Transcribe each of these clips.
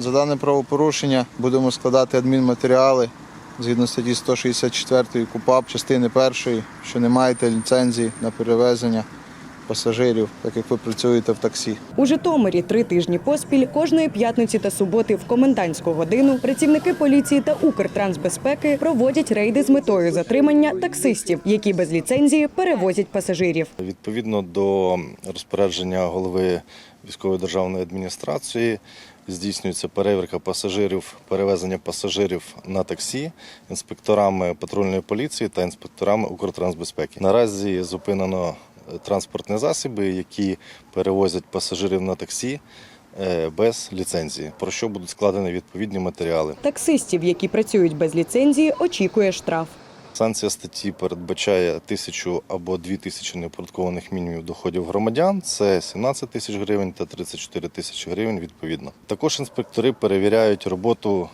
За дане правопорушення будемо складати адмінматеріали згідно статті 164 КУПАП частини першої, що не маєте ліцензії на перевезення пасажирів, так як ви працюєте в таксі. У Житомирі три тижні поспіль кожної п'ятниці та суботи в комендантську годину працівники поліції та Укртрансбезпеки проводять рейди з метою затримання таксистів, які без ліцензії перевозять пасажирів. Відповідно до розпорядження голови військової державної адміністрації здійснюється перевірка пасажирів, перевезення пасажирів на таксі інспекторами патрульної поліції та інспекторами Укртрансбезпеки. Наразі зупинено транспортні засоби, які перевозять пасажирів на таксі е, без ліцензії, про що будуть складені відповідні матеріали. Таксистів, які працюють без ліцензії, очікує штраф. Санкція статті передбачає тисячу або дві тисячі неоподаткованих мінімумів доходів громадян. Це 17 тисяч гривень та 34 тисячі гривень відповідно. Також інспектори перевіряють роботу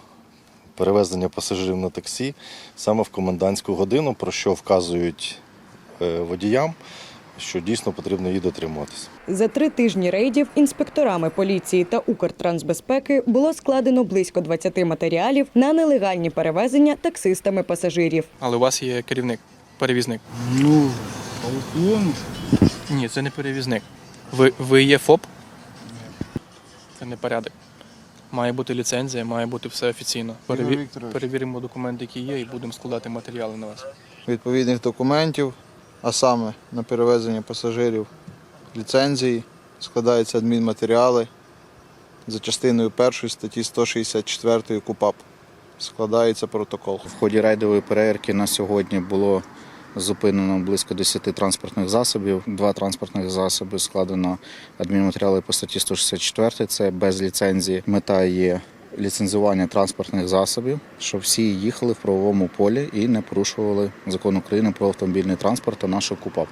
перевезення пасажирів на таксі саме в комендантську годину, про що вказують е, водіям, що дійсно потрібно її дотримуватися. За три тижні рейдів інспекторами поліції та Укртрансбезпеки було складено близько 20 матеріалів на нелегальні перевезення таксистами пасажирів. Але у вас є керівник, перевізник. Ну, полковник. Ні, це не перевізник. Ви, ви є ФОП? Це не порядок. Має бути ліцензія, має бути все офіційно. Переві... Перевіримо документи, які є, і будемо складати матеріали на вас. Відповідних документів, а саме на перевезення пасажирів ліцензії, складаються адмінматеріали за частиною першої статті 164 КУПАП. Складається протокол. В ході рейдової перевірки на сьогодні було зупинено близько 10 транспортних засобів. Два транспортних засоби складено адмінматеріали по статті 164. Це без ліцензії. Мета є ліцензування транспортних засобів, щоб всі їхали в правовому полі і не порушували закон України про автомобільний транспорт та нашу КУПАП.